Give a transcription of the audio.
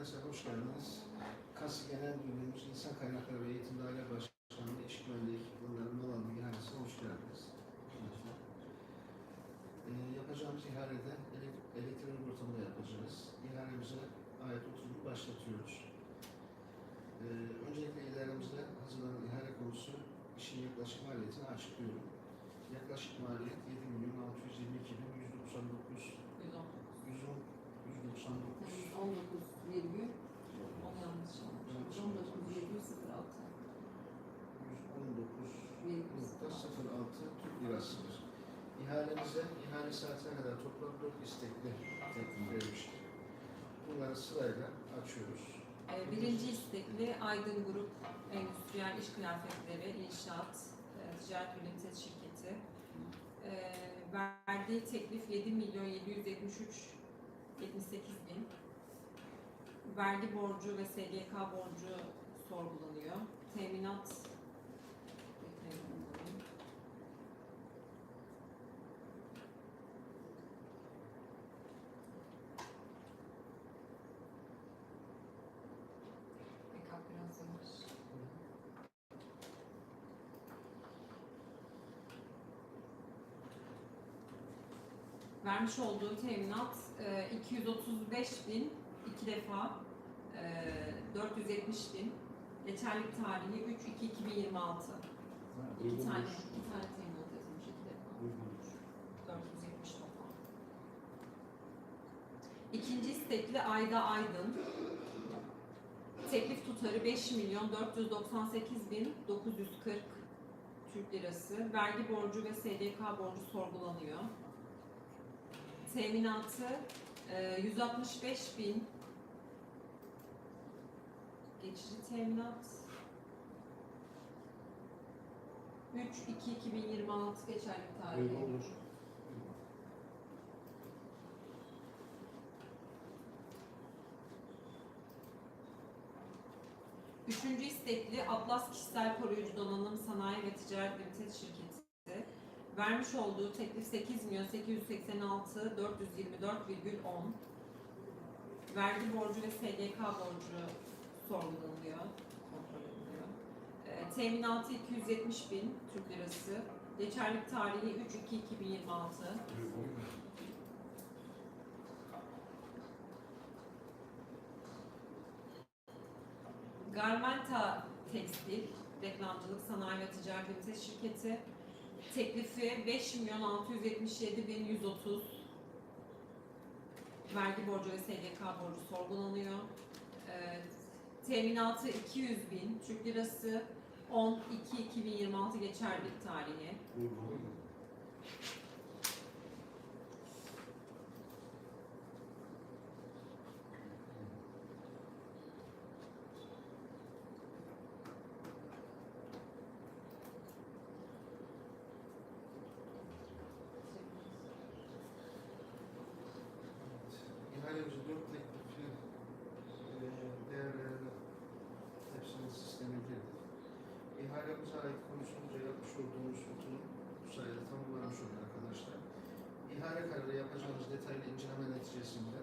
Arkadaşlar hoş geldiniz. KAS Genel Müdürümüz İnsan Kaynakları ve Eğitim Daire Başkanlığı İş Güvenliği Ekipmanları Malanlı ihalesine hoş geldiniz. Ee, yapacağımız ihalede elek- elektronik ortamda yapacağız. İhalemize ait oturumu başlatıyoruz. Ee, öncelikle ihalemizde hazırlanan ihale konusu işin yaklaşık maliyetini açıklıyorum. Yaklaşık maliyet 7 milyon 622 İhalemize ihale saatine kadar toplam 4 istekli teklif verilmiştir. Bunları sırayla açıyoruz. Ee, Birinci istekli Aydın Grup Endüstriyel İş Kıyafetleri İnşaat e, Ticaret Limited Şirketi. Ee, Verdiği teklif 7 milyon 773 78 bin. Vergi borcu ve SGK borcu sorgulanıyor. Teminat Vermiş olduğu teminat e, 235 bin iki defa e, 470 bin. Geçerlik tarihi 3 2 2026 iki tane iki tane teminat yazılmış iki defa. 470 toplam. İkinci istekli Ayda Aydın. Teklif tutarı 5 milyon 498 bin 940 Türk lirası. Vergi borcu ve SGK borcu sorgulanıyor. Teminatı e, 165 bin geçici teminat 3 2 2026 geçerli tarihi. Üçüncü istekli Atlas Kişisel Koruyucu Donanım Sanayi ve Ticaret Limited Şirketi vermiş olduğu teklif 8 milyon 886 424,10 vergi borcu ve SGK borcu sorgulanıyor, kontrol ediliyor. E, teminatı 270 bin Türk lirası, geçerlik tarihi 3-2-2026. Garmenta Tekstil, Reklamcılık Sanayi ve Ticaret Limited Şirketi teklifi 5 milyon 677 bin 130 vergi borcu ve SGK borcu sorgulanıyor. Ee, teminatı 200 bin Türk lirası 10 2 2026 geçerlilik tarihi. İhalemize ait konuşulunca yapmış olduğumuz oturum bu sayede tamamlanmış oldu arkadaşlar. İhale kararı yapacağımız detaylı inceleme neticesinde